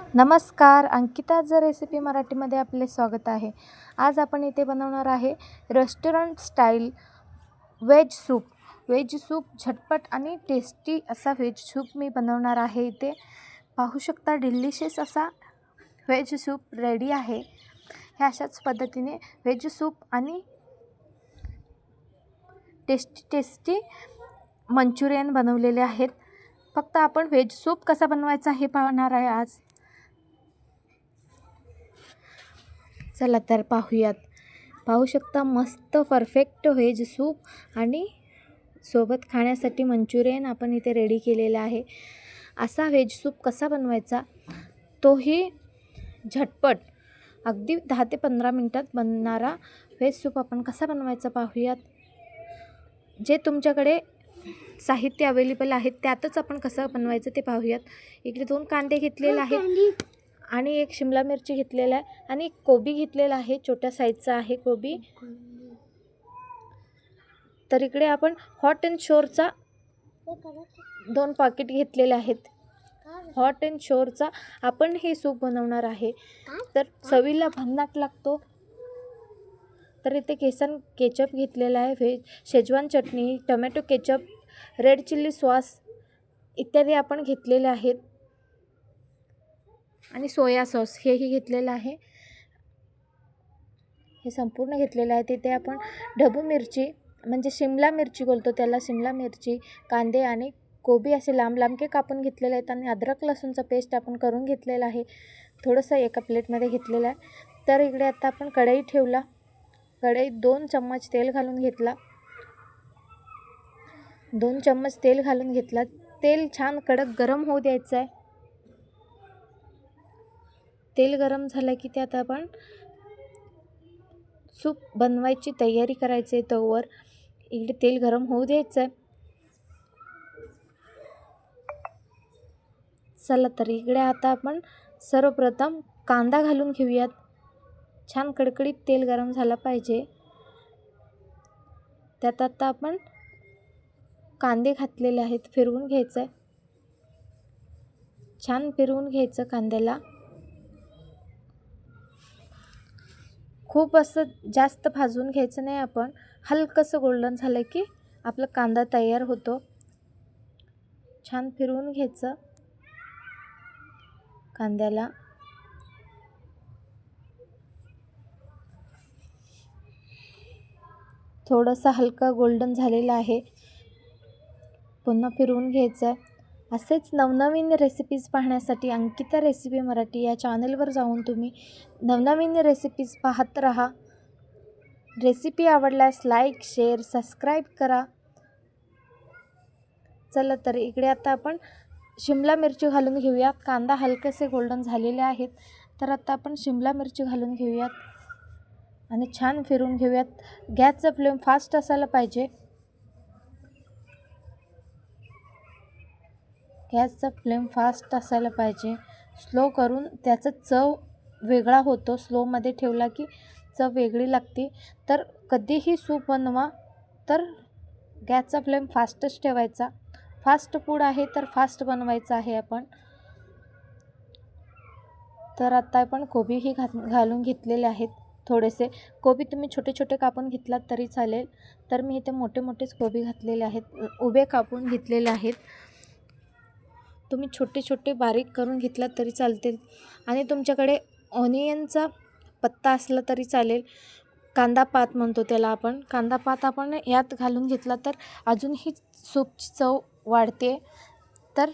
नमस्कार अंकिताज रेसिपी मराठीमध्ये आपले स्वागत आहे. आज आपण इथे बनवणार आहे restaurant style veg soup. Veg soup झटपट आणि टेस्टी असा व्हेज सूप मी बनवणार आहे इथे. पाहू शकता डिलिशियस असा व्हेज सूप रेडी आहे. हे अशाच पद्धतीने व्हेज सूप आणि टेस्टी टेस्टी मंचुरियन बनवलेले आहेत. फक्त आपण व्हेज सूप कसा बनवायचा हे पाहणार आहे आज. चला तर पाहूयात. पाहू शकता मस्त परफेक्ट व्हेज सूप आणि सोबत खाण्यासाठी मंचुरियन आपण इथे रेडी केलेला आहे. असा व्हेज सूप कसा बनवायचा? तोही झटपट. अगदी दहा ते पंधरा मिनटात बनणारा व्हेज सूप आपण कसा बनवायचा पाहूयात. जे तुमच्याकडे साहित्य अवेलेबल आहेत त्यातच आपण कसं बनवायचं ते पाहूयात. इकडे दोन कांदे घेतलेले आहेत. आणि एक शिमला मिरची घेतलेला आहे आणि एक कोबी घेतलेला आहे छोट्या साईजचा आहे कोबी. तर इकडे आपण हॉट अँड शोरचा दोन पाकिट घेतलेले आहेत. हॉट अँड शोरचा आपण हे सूप बनवणार आहे. तर चवीला भन्नाट लागतो. तर इथे केसन केचप घेतलेला आहे व्हेज शेजवान चटणी tomato ketchup red chilli sauce इत्यादी आपण घेतलेले आहेत. आणि सोया सॉस हेही घेतलेलं आहे. हे संपूर्ण घेतलेलं आहे. तिथे आपण ढबू मिरची म्हणजे शिमला मिरची बोलतो त्याला शिमला मिरची कांदे आणि कोबी असे लांब लांबके कापून घेतलेले आहेत आणि अद्रक लसूणचा पेस्ट आपण करून घेतलेला आहे. थोडंसं एका प्लेटमध्ये घेतलेलं आहे. तर इकडे आता आपण कढई ठेवला. कढईत दोन चम्मच तेल घालून घेतला. दोन चम्मच तेल घालून घेतला. तेल छान कडक गरम होऊ द्यायचं आहे. तेल गरम झालं की त्यात आपण सूप बनवायची तयारी करायची आहे. तवर इकडे तेल गरम होऊ द्यायचं आहे चला तर इकडे आता आपण सर्वप्रथम कांदा घालून घेऊयात. छान कडकडीत तेल गरम झाला पाहिजे. त्यात आता आपण कांदे घातलेले आहेत फिरवून घ्यायचं आहे छान फिरवून घ्यायचं कांद्याला. खूप असं जास्त भाजून घ्यायचं नाही आपण. हलकंसं गोल्डन झालं की आपला कांदा तयार होतो. छान फिरवून घ्यायचं. कांद्याला. थोडंसं हलका गोल्डन झालेलं आहे. पुन्हा फिरवून घ्यायचं. आहे असेच नवनवीन रेसिपीज पाहण्यासाठी अंकिता रेसिपी मराठी या चॅनलवर जाऊन तुम्ही नवनवीन रेसिपीज पाहत राहा. रेसिपी आवडल्यास लाईक शेअर सबस्क्राईब करा. चला तर इकडे आता आपण शिमला मिरची घालून घेऊयात. कांदा हलकेसे गोल्डन झालेले आहेत. तर आता आपण शिमला मिरची घालून घेऊयात. आणि छान फिरून घेऊयात. गॅसचा फ्लेम फास्ट असायला पाहिजे. गॅसचा फ्लेम फास्ट असायला पाहिजे. स्लो करून त्याचा चव वेगळा होतो. स्लोमध्ये ठेवला की चव वेगळी लागते. तर कधीही सूप बनवा तर गॅसचा फ्लेम फास्टच ठेवायचा. फास्ट फूड आहे तर फास्ट बनवायचं आहे आपण. तर आता आपण कोबीही घात घालून घेतलेले आहेत थोडेसे. कोबी तुम्ही छोटे छोटे कापून घेतलात तरी चालेल. तर मी इथे मोठे मोठेच कोबी घातलेले आहेत. उभे कापून घेतलेले आहेत. तुम्ही छोटे छोटे बारीक करून घेतला तरी चालतील. आणि तुमच्याकडे ऑनियनचा पत्ता असला तरी चालेल. कांदा पात म्हणतो त्याला आपण. कांदा पात आपण यात घालून घेतला तर अजूनही सूपची चव वाढते. तर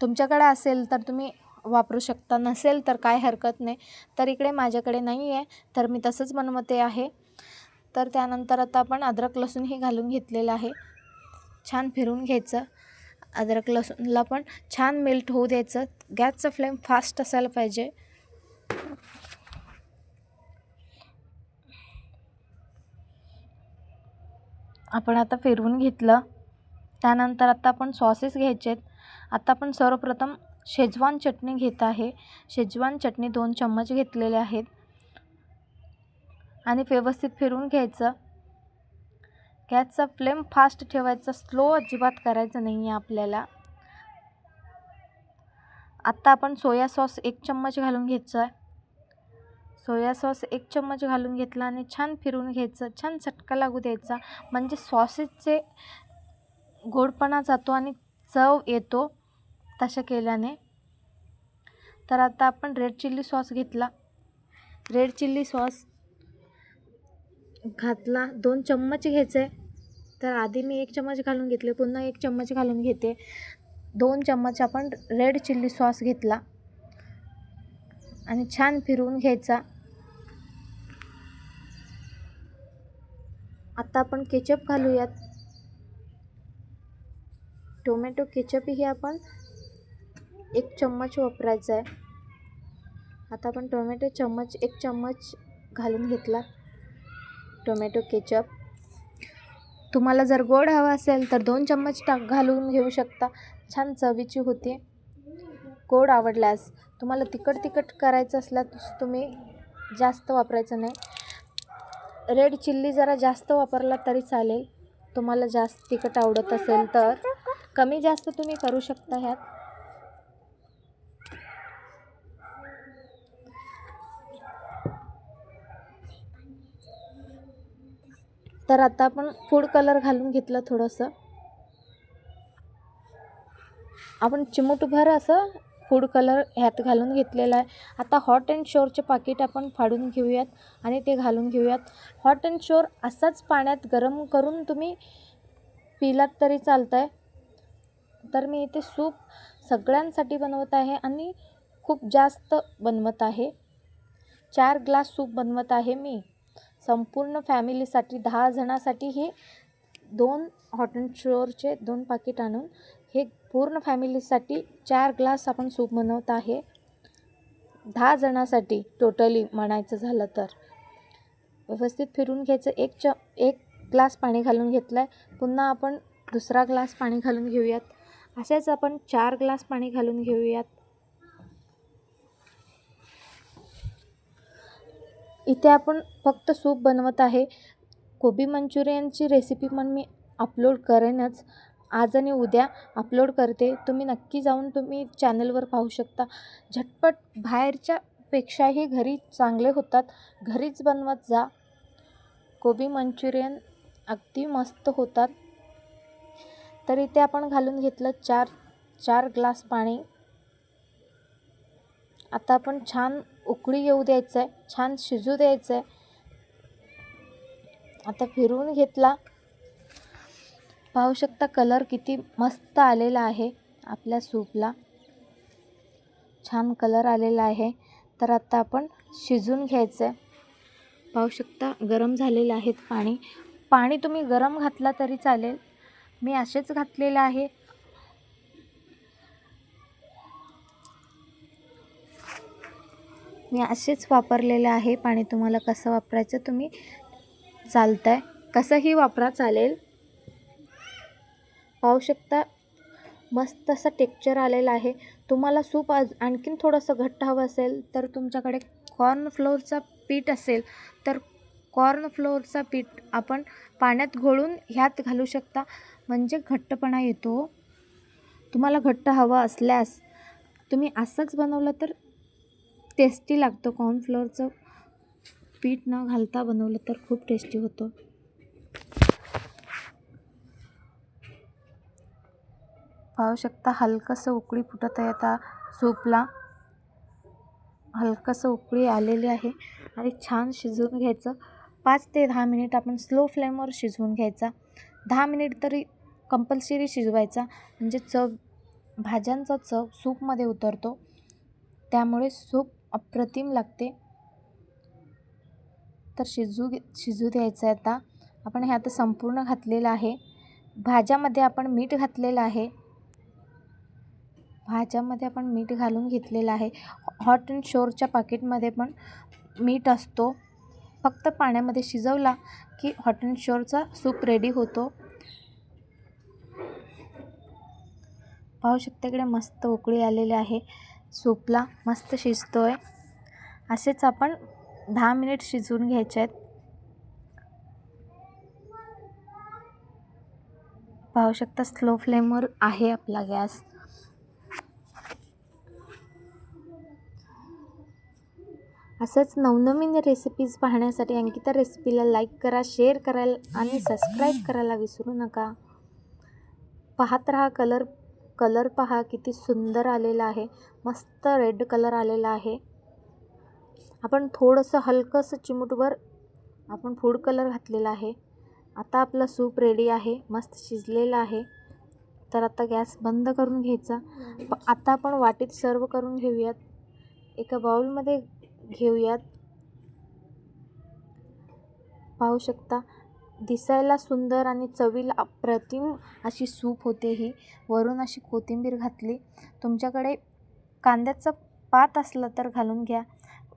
तुमच्याकडे असेल तर तुम्ही वापरू शकता. नसेल तर काय हरकत नाही. तर इकडे माझ्याकडे नाही आहे तर मी तसंच बनवते आहे. तर त्यानंतर आता आपण अद्रक लसूणही घालून घेतलेलं आहे. छान फिरून घ्यायचं. अद्रक लसूणला पण छान मेल्ट होऊ द्यायचं. गॅसचा फ्लेम फास्ट असायला पाहिजे. आपण आता फिरवून घेतलं. त्यानंतर आता आपण सॉसेस घ्यायचे आहेत आता आपण सर्वप्रथम शेजवान चटणी घेत आहे. शेजवान चटणी दोन चम्मच घेतलेले आहेत. आणि व्यवस्थित फिरवून घ्यायचं. गॅसचा फ्लेम फास्ट ठेवायचा स्लो अजिबात करायचं नाही आहे आपल्याला. आत्ता आपण सोया सॉस एक चम्मच घालून घ्यायचा आहे. सोया सॉस एक चम्मच घालून घेतला आणि छान फिरून घ्यायचं छान चटका लागू द्यायचा. म्हणजे सॉसेसचे गोडपणा जातो आणि चव येतो तसं केल्याने. तर आता आपण रेड चिल्ली सॉस घेतला. रेड चिल्ली सॉस घातला दोन चम्मच घ्यायचे. तर आधी मी एक चम्मच घालून घेतले पुन्हा एक चम्मच घालून घेते. दोन चम्मच आपण रेड चिल्ली सॉस घेतला. आणि छान फिरवून घ्यायचा. आता आपण केचप घालूयात. टोमॅटो केचपही आपण एक चम्मच वापरायचा आहे. आता आपण टोमॅटो चम्मच एक चम्मच घालून घेतला. टोमॅटो केचप तुम्हाला जर गोड हवा असेल तर दोन चम्मच टाक घालून घेऊ शकता. छान चवीची होते. गोड आवडल्यास तुम्हाला तिखट तिखट करायचं असल्यास तुम्ही जास्त वापरायचं नाही. रेड चिल्ली जरा जास्त वापरला तरी चालेल. तुम्हाला जास्त तिखट आवडत असेल तर कमी जास्त तुम्ही करू शकता ह्यात. तर आता आपण फूड कलर घालून घेतलं थोडंसं. आपण चिमूटभर असं फूड कलर ह्यात घालून घेतलेला आहे. आता हॉट अँड शोअरचे पाकिट आपण फाडून घेऊयात आणि ते घालून घेऊयात. हॉट अँड शोअर असाच पाण्यात गरम करून तुम्ही पिलात तरी चालतं आहे तर मी इथे सूप सगळ्यांसाठी बनवत आहे आणि खूप जास्त बनवत आहे. चार ग्लास सूप बनवत आहे मी. संपूर्ण फॅमिलीसाठी दहा जणासाठी हे दोन हॉट अँड शोअरचे दोन पाकिट आणून हे पूर्ण फॅमिलीसाठी चार ग्लास आपण सूप बनवत आहे. दहा जणासाठी टोटली म्हणायचं झालं तर. व्यवस्थित फिरून घ्यायचं. एक च एक ग्लास पाणी घालून घेतलं आहे पुन्हा आपण दुसरा ग्लास पाणी घालून घेऊयात. असेच आपण चार ग्लास पाणी घालून घेऊयात. इथे आपण फक्त सूप बनवत आहे. कोबी मंचुरियनची रेसिपी पण मी अपलोड करेनच. आज आणि उद्या अपलोड करते. तुम्ही नक्की जाऊन तुम्ही चॅनलवर पाहू शकता. झटपट बाहेरच्या पेक्षाही घरी चांगले होतात. घरीच बनवत जा. कोबी मंचुरियन अगदी मस्त होतात. तर इथे आपण घालून घेतलं चार चार ग्लास पाणी. आता आपण छान उकळी येऊ द्यायचं आहे छान शिजू द्यायचं आहे आता फिरवून घेतला. पाहू शकता कलर किती मस्त आलेला आहे आपल्या सूपला छान कलर आलेला आहे. तर आता आपण शिजून घ्यायचं आहे पाहू शकता गरम झालेलं आहेत पाणी. पाणी तुम्ही गरम घातला तरी चालेल. मी असेच घातलेलं आहे. मी असेच वापरलेले आहे पाणी तुम्हाला कसं वापरायचं तुम्ही चालतं आहे कसंही वापरा चालेल. पाहू शकता मस्त असं टेक्चर आलेलं आहे. तुम्हाला सूप आज आणखीन थोडंसं घट्ट हवं असेल तर तुमच्याकडे कॉर्नफ्लोअरचा पीठ असेल तर कॉर्नफ्लोअरचा पीठ आपण पाण्यात घोळून ह्यात घालू शकता. म्हणजे घट्टपणा येतो. तुम्हाला घट्ट हवं असल्यास तुम्ही असंच बनवलं तर टेस्टी लागतो. कॉर्नफ्लोअरचं पीठ न घालता बनवलं तर खूप टेस्टी होतो. पाहू शकता हलकंसं उकळी फुटत आहे. आता सूपला हलकंसं उकळी आलेली आहे आणि छान शिजवून घ्यायचं. पाच ते दहा मिनिट आपण स्लो फ्लेमवर शिजवून घ्यायचा. दहा मिनिट तरी कंपल्सरी शिजवायचा. म्हणजे चव भाज्यांचा चव सूपमध्ये उतरतो. त्यामुळे सूप अप्रतिम लागते. तर शिजू शिजू द्यायचं आहे आता. आपण हे आता संपूर्ण घातलेलं आहे. भाज्यामध्ये आपण मीठ घातलेलं आहे. भाज्यामध्ये आपण मीठ घालून घेतलेलं आहे. हॉट अँड शोरच्या पाकिटमध्ये पण मीठ असतो. फक्त पाण्यामध्ये शिजवला की हॉट अँड शोरचा सूप रेडी होतो. पाहू शकता इकडे मस्त उकळी आलेली आहे. सूपला मस्त शिजतो आहे असेच आपण दहा मिनिट शिजवून घ्यायचे आहेत. पाहू शकता स्लो फ्लेमवर आहे आपला गॅस. असंच नवनवीन रेसिपीज पाहण्यासाठी अंकिता रेसिपीला लाईक करा शेअर करायला आणि सबस्क्राईब करायला विसरू नका. पाहत राहा कलर कलर पहा किती सुंदर आलेला आहे. मस्त रेड कलर आलेला आहे. आपण थोडंसं हलकंसं चिमूटभर आपण फूड कलर घातलेला आहे. आता आपलं सूप रेडी आहे. मस्त शिजलेलं आहे. तर आता गॅस बंद करून घ्यायचा. आता आपण वाटीत सर्व करून घेऊयात. एका बाउलमध्ये घेऊयात. पाहू शकता. दिसायला सुंदर आणि चवीला अप्रतिम अशी सूप होते ही. वरून अशी कोथिंबीर घातली. तुमच्याकडे कांद्याचं पात असलं तर घालून घ्या.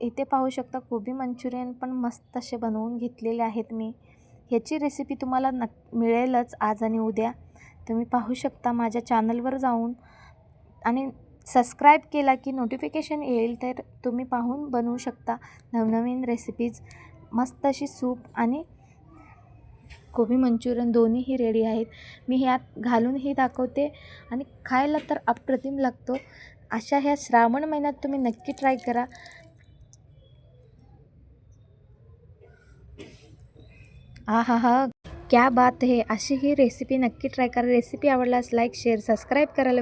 इथे पाहू शकता कोबी मंचुरियन पण मस्त असे बनवून घेतलेले आहेत मी. ह्याची रेसिपी तुम्हाला नक् मिळेलच आज आणि उद्या. तुम्ही पाहू शकता माझ्या चॅनलवर जाऊन. आणि सबस्क्राईब केला की नोटिफिकेशन येईल तर तुम्ही पाहून बनवू शकता नवनवीन रेसिपीज मस्त अशी सूप आणि कोबी मंचुरियन दोन्हीही रेडी आहेत. मी ह्यात घालूनही दाखवते. आणि खायला तर अप्रतिम लागतो. अशा ह्या श्रावण महिन्यात तुम्ही नक्की ट्राय करा. आ हा हा क्या बात है. अशी ही रेसिपी नक्की ट्राय करा. रेसिपी आवडल्यास लाईक शेअर सबस्क्राईब करायला